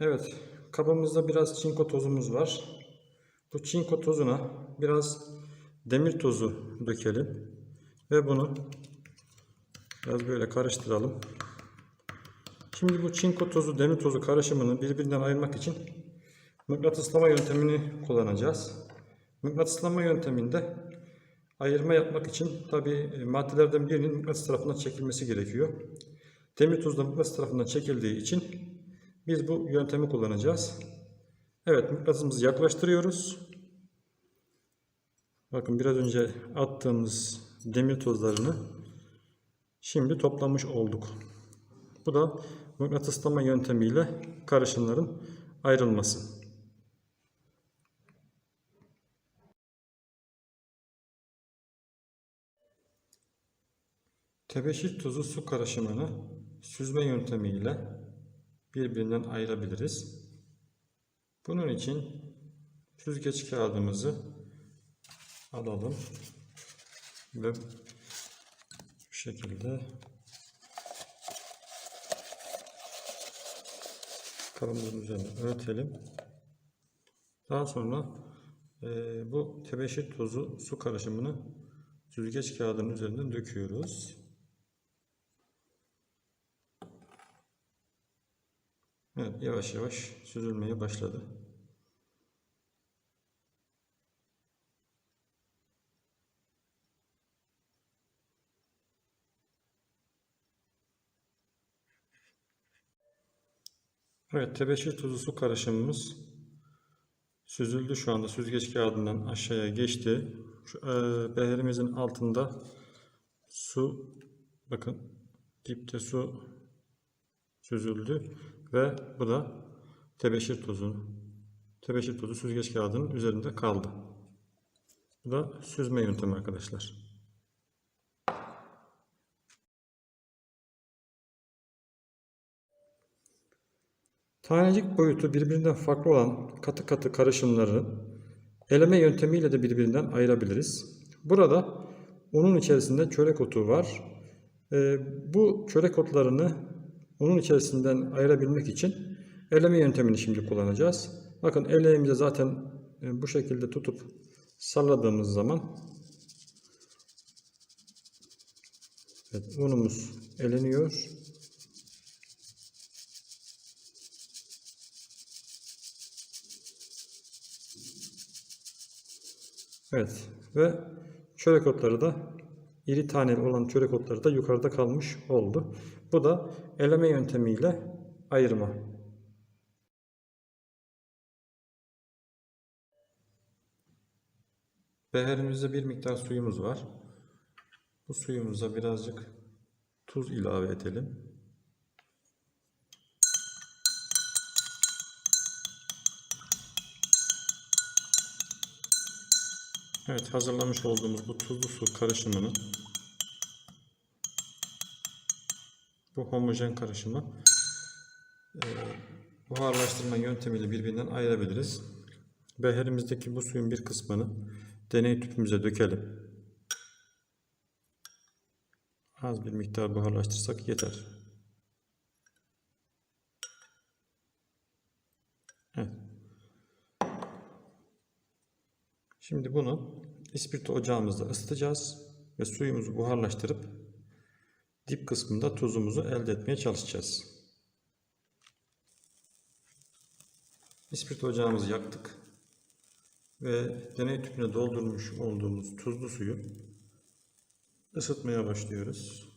Evet, kabımızda biraz çinko tozumuz var. Bu çinko tozuna biraz demir tozu dökelim ve bunu biraz böyle karıştıralım. Şimdi bu çinko tozu demir tozu karışımını birbirinden ayırmak için mıknatıslama yöntemini kullanacağız. Mıknatıslama yönteminde ayırma yapmak için tabi maddelerden birinin mıknatıs tarafından çekilmesi gerekiyor. Demir tozu da mıknatıs tarafından çekildiği için biz bu yöntemi kullanacağız. Evet mıknatısımızı yaklaştırıyoruz. Bakın biraz önce attığımız demir tozlarını şimdi toplamış olduk. Bu da mıknatıslama yöntemiyle karışımların ayrılması. Tebeşir tuzu su karışımını süzme yöntemiyle birbirinden ayırabiliriz. Bunun için süzgeç kağıdımızı alalım ve bu şekilde kabımızın üzerine örtelim. Daha sonra e, bu tebeşir tozu su karışımını süzgeç kağıdının üzerinden döküyoruz. Evet, yavaş yavaş süzülmeye başladı. Evet, tebeşir tuzu su karışımımız süzüldü şu anda süzgeç kağıdından aşağıya geçti. Şu, e, beherimizin altında su bakın dipte su süzüldü ve bu da tebeşir tozu. Tebeşir tozu süzgeç kağıdının üzerinde kaldı. Bu da süzme yöntemi arkadaşlar. Tanecik boyutu birbirinden farklı olan katı katı karışımları eleme yöntemiyle de birbirinden ayırabiliriz. Burada unun içerisinde çörek otu var. Ee, bu çörek otlarını unun içerisinden ayırabilmek için eleme yöntemini şimdi kullanacağız. Bakın eleğimize zaten e, bu şekilde tutup salladığımız zaman evet, unumuz eleniyor. Evet ve çörek otları da iri taneli olan çörek otları da yukarıda kalmış oldu. Bu da eleme yöntemiyle ayırma. Beherimizde bir miktar suyumuz var. Bu suyumuza birazcık tuz ilave edelim. Evet hazırlamış olduğumuz bu tuzlu su karışımını bu homojen karışımı e, buharlaştırma yöntemiyle birbirinden ayırabiliriz. Beherimizdeki bu suyun bir kısmını deney tüpümüze dökelim. Az bir miktar buharlaştırsak yeter. Şimdi bunu ispirto ocağımızda ısıtacağız ve suyumuzu buharlaştırıp dip kısmında tuzumuzu elde etmeye çalışacağız. İspirto ocağımızı yaktık ve deney tüpüne doldurmuş olduğumuz tuzlu suyu ısıtmaya başlıyoruz.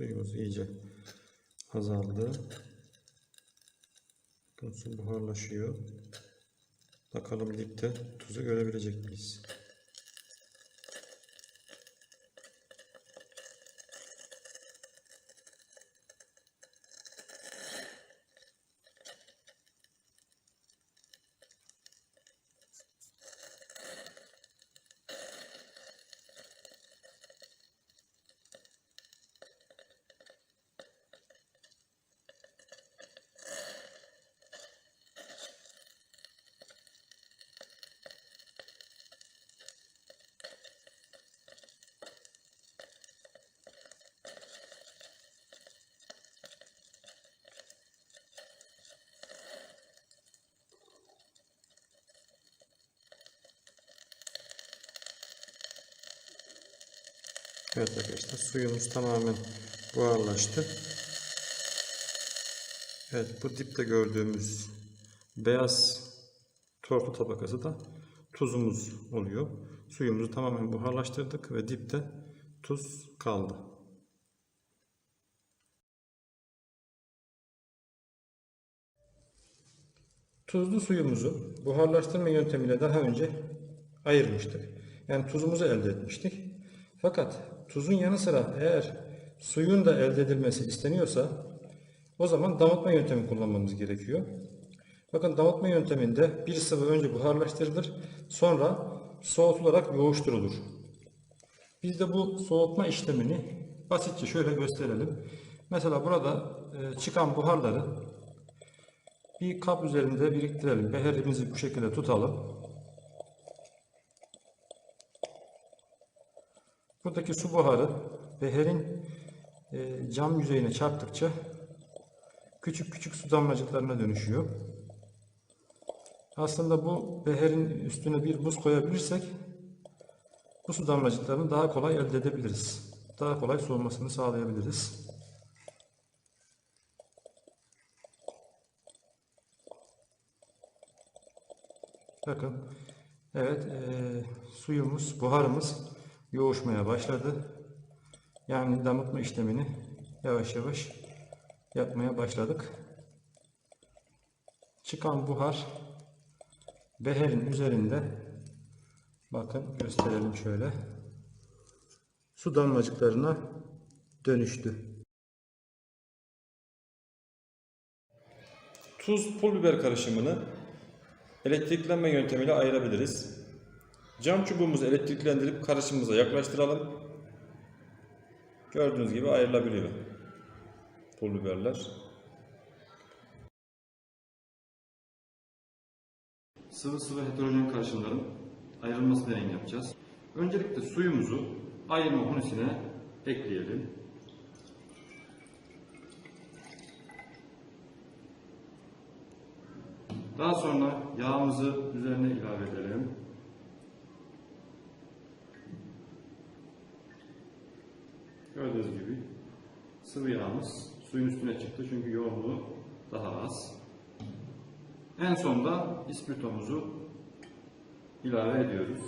Suyumuz iyice azaldı. Bakın su buharlaşıyor. Bakalım dipte tuzu görebilecek miyiz? Evet arkadaşlar suyumuz tamamen buharlaştı. Evet bu dipte gördüğümüz beyaz tortu tabakası da tuzumuz oluyor. Suyumuzu tamamen buharlaştırdık ve dipte tuz kaldı. Tuzlu suyumuzu buharlaştırma yöntemiyle daha önce ayırmıştık. Yani tuzumuzu elde etmiştik. Fakat tuzun yanı sıra eğer suyun da elde edilmesi isteniyorsa o zaman damıtma yöntemi kullanmamız gerekiyor. Bakın damıtma yönteminde bir sıvı önce buharlaştırılır, sonra soğutularak yoğuşturulur. Biz de bu soğutma işlemini basitçe şöyle gösterelim. Mesela burada e, çıkan buharları bir kap üzerinde biriktirelim. Beherimizi bu şekilde tutalım. Buradaki su buharı beherin e, cam yüzeyine çarptıkça küçük küçük su damlacıklarına dönüşüyor. Aslında bu beherin üstüne bir buz koyabilirsek bu su damlacıklarını daha kolay elde edebiliriz. Daha kolay soğumasını sağlayabiliriz. Bakın. Evet, eee, suyumuz, buharımız yoğuşmaya başladı. Yani damıtma işlemini yavaş yavaş yapmaya başladık. Çıkan buhar beherin üzerinde bakın gösterelim şöyle. Su damlacıklarına dönüştü. Tuz pul biber karışımını elektriklenme yöntemiyle ayırabiliriz. Cam çubuğumuzu elektriklendirip karışımımıza yaklaştıralım. Gördüğünüz gibi ayrılabiliyor pul biberler. Sıvı sıvı heterojen karışımların ayrılması deneyimi yapacağız. Öncelikle suyumuzu ayırma hunisine ekleyelim. Daha sonra yağımızı üzerine ilave edelim. Gördüğünüz gibi sıvı yağımız suyun üstüne çıktı çünkü yoğunluğu daha az. En sonda ispirtomuzu ilave ediyoruz.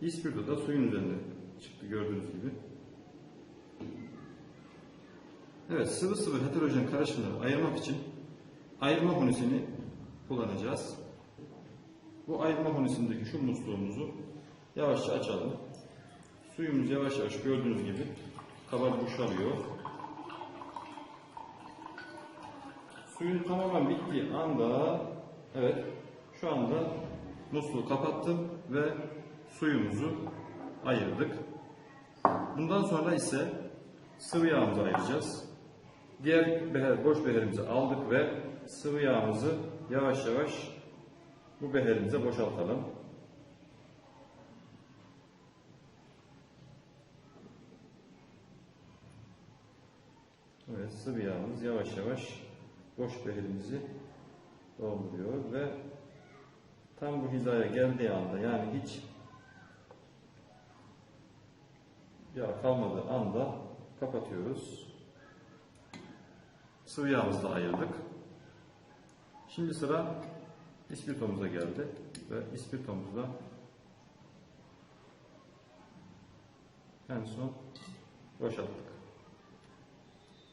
İspirto da suyun üzerinde çıktı gördüğünüz gibi. Evet sıvı sıvı heterojen karışımları ayırmak için ayırma hunisini kullanacağız. Bu ayırma hunisindeki şu musluğumuzu yavaşça açalım. Suyumuz yavaş yavaş gördüğünüz gibi kaba boşalıyor. Suyun tamamen bittiği anda evet şu anda musluğu kapattım ve suyumuzu ayırdık. Bundan sonra ise sıvı yağımızı ayıracağız. Diğer beher, boş beherimizi aldık ve sıvı yağımızı yavaş yavaş bu beherimize boşaltalım. Evet, sıvı yağımız yavaş yavaş boş beherimizi dolduruyor ve tam bu hizaya geldiği anda yani hiç yağ kalmadığı anda kapatıyoruz. Sıvı yağımızı da ayırdık. Şimdi sıra ispirtomuza geldi ve ispirtomuzu da en son boşalttık.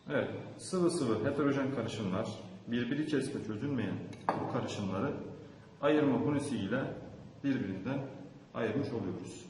Evet, sıvı sıvı heterojen karışımlar, birbiri içerisinde çözülmeyen bu karışımları ayırma hunisi ile birbirinden ayırmış oluyoruz.